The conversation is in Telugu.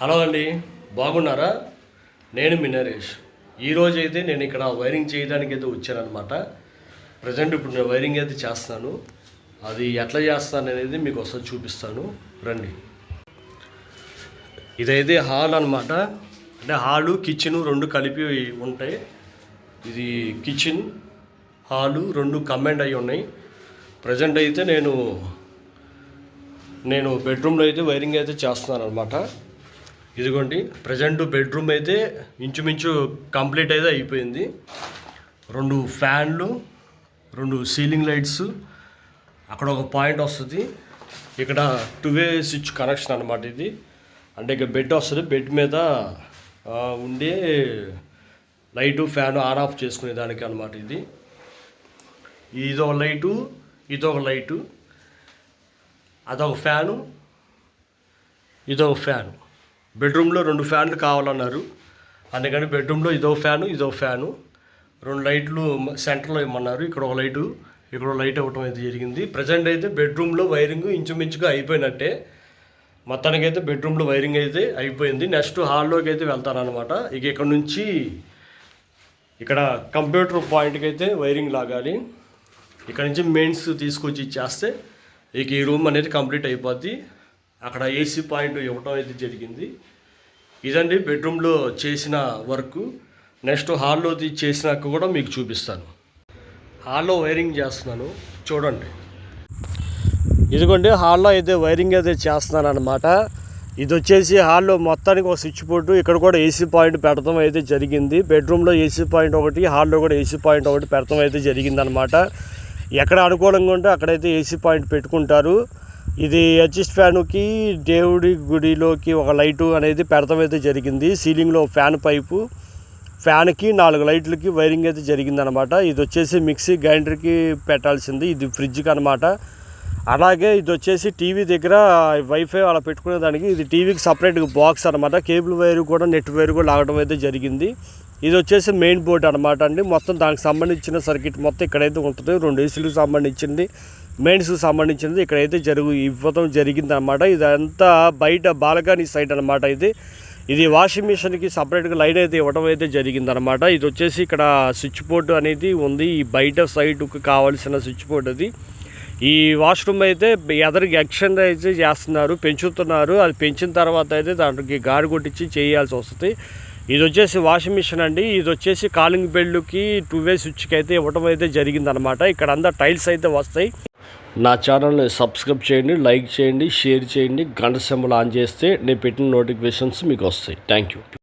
హలో అండి బాగున్నారా? నేను మీ నరేష్. ఈరోజు అయితే నేను ఇక్కడ వైరింగ్ చేయడానికి అయితే వచ్చానమాట ప్రజెంట్ ఇప్పుడు నేను వైరింగ్ అయితే చేస్తున్నాను. అది ఎట్లా చేస్తాను అనేది మీకు ఒకసారి చూపిస్తాను. రండి. ఇదైతే హాల్ అనమాట అంటే హాలు కిచెన్ రెండు కలిపి ఉంటాయి. ఇది కిచెన్ హాలు రెండు కమెండ్ అయి ఉన్నాయి. ప్రజెంట్ అయితే నేను నేను బెడ్రూమ్లో అయితే వైరింగ్ అయితే చేస్తున్నాను అనమాట ఇదిగోండి ప్రజెంట్ బెడ్రూమ్ అయితే ఇంచుమించు కంప్లీట్ అయితే అయిపోయింది. రెండు ఫ్యాన్లు రెండు సీలింగ్ లైట్స్ అక్కడ ఒక పాయింట్ వస్తుంది. ఇక్కడ టూ వే స్విచ్ కనెక్షన్ అనమాట ఇది. అంటే ఇక బెడ్ వస్తుంది బెడ్ మీద ఉండే లైటు ఫ్యాన్ ఆన్ ఆఫ్ చేసుకునే దానికి అనమాట ఇది. ఇదో లైటు ఇదొక లైటు అదొక ఫ్యాను ఇదొక ఫ్యాను. బెడ్రూమ్లో రెండు ఫ్యాన్లు కావాలన్నారు. అందుకని బెడ్రూమ్లో ఇదో ఫ్యాను ఇదో ఫ్యాను. రెండు లైట్లు సెంటర్లో ఇమ్మన్నారు. ఇక్కడ ఒక లైటు ఇక్కడ లైట్ ఇవ్వటం అయితే జరిగింది. ప్రజెంట్ అయితే బెడ్రూమ్లో వైరింగ్ ఇంచుమించుగా అయిపోయినట్టే. మొత్తానికైతే బెడ్రూమ్లో వైరింగ్ అయితే అయిపోయింది. నెక్స్ట్ హాల్లోకి అయితే వెళ్తానమాట ఇక ఇక్కడ నుంచి ఇక్కడ కంప్యూటర్ పాయింట్కి అయితే వైరింగ్ లాగాలి. ఇక్కడ నుంచి మెయిన్స్ తీసుకొచ్చి ఇచ్చేస్తే ఇక ఈ రూమ్ అనేది కంప్లీట్ అయిపోద్ది. అక్కడ ఏసీ పాయింట్ ఇవ్వటం అయితే జరిగింది. ఇదండి బెడ్రూమ్లో చేసిన వర్క్. నెక్స్ట్ హాల్లో చేసినాక కూడా మీకు చూపిస్తాను. హాల్లో వైరింగ్ చేస్తున్నాను. చూడండి. ఇదిగోండి హాల్లో అయితే వైరింగ్ అయితే చేస్తున్నాను అనమాట ఇది వచ్చేసి హాల్లో మొత్తానికి ఒక స్విచ్ బోర్డు ఇక్కడ కూడా ఏసీ పాయింట్ పెడతాం అయితే జరిగింది. బెడ్రూమ్లో ఏసీ పాయింట్ ఒకటి హాల్లో కూడా ఏసీ పాయింట్ ఒకటి పెడతాం అయితే జరిగింది అనమాట ఎక్కడ అనుకూలంగా ఉంటే అక్కడైతే ఏసీ పాయింట్ పెట్టుకుంటారు. ఇది అడ్జస్ట్ ఫ్యానుకి దేవుడి గుడిలోకి ఒక లైటు అనేది పెడతాం అయితే జరిగింది. సీలింగ్లో ఫ్యాన్ పైపు ఫ్యాన్కి నాలుగు లైట్లకి వైరింగ్ అయితే జరిగిందనమాట. ఇది వచ్చేసి మిక్సీ గ్రైండర్కి పెట్టాల్సింది. ఇది ఫ్రిడ్జ్కి అనమాట అలాగే ఇది వచ్చేసి టీవీ దగ్గర వైఫై అలా పెట్టుకునే దానికి ఇది టీవీకి సపరేట్గా బాక్స్ అనమాట. కేబుల్ వైర్ కూడా నెట్ వైర్ కూడా లాగడం అయితే జరిగింది. ఇది వచ్చేసి మెయిన్ బోర్డ్ అనమాట అండి. మొత్తం దానికి సంబంధించిన సర్క్యూట్ మొత్తం ఇక్కడైతే ఉంటుంది. రెండు ఏసీలకు సంబంధించింది. మెయిన్స్కి సంబంధించినది ఇక్కడైతే జరుగు ఇవ్వడం జరిగిందనమాట ఇదంతా బయట బాలకాని సైడ్ అనమాట ఇది. ఇది వాషింగ్ మిషన్కి సపరేట్గా లైన్ అయితే ఇవ్వడం అయితే జరిగిందనమాట ఇది వచ్చేసి ఇక్కడ స్విచ్ బోర్డు అనేది ఉంది. ఈ బయట సైడ్కు కావాల్సిన స్విచ్ బోర్డు అది. ఈ వాష్రూమ్ అయితే ఎదరికి ఎక్షన్ అయితే చేస్తున్నారు పెంచుతున్నారు. అది పెంచిన తర్వాత అయితే దానికి గాడి కొట్టించి చేయాల్సి వస్తుంది. ఇది వచ్చేసి వాషింగ్ మిషన్ అండి. ఇది వచ్చేసి కాలింగ్ బెల్లుకి టూ వే స్విచ్కి అయితే ఇవ్వడం అయితే జరిగిందనమాట ఇక్కడ అంతా టైల్స్ అయితే వస్తాయి. నా ఛానల్ని సబ్స్క్రైబ్ చేయండి లైక్ చేయండి షేర్ చేయండి. గంట సింబల్ ఆన్ చేస్తే నేను పెట్టిన నోటిఫికేషన్స్ మీకు వస్తాయి. Thank you.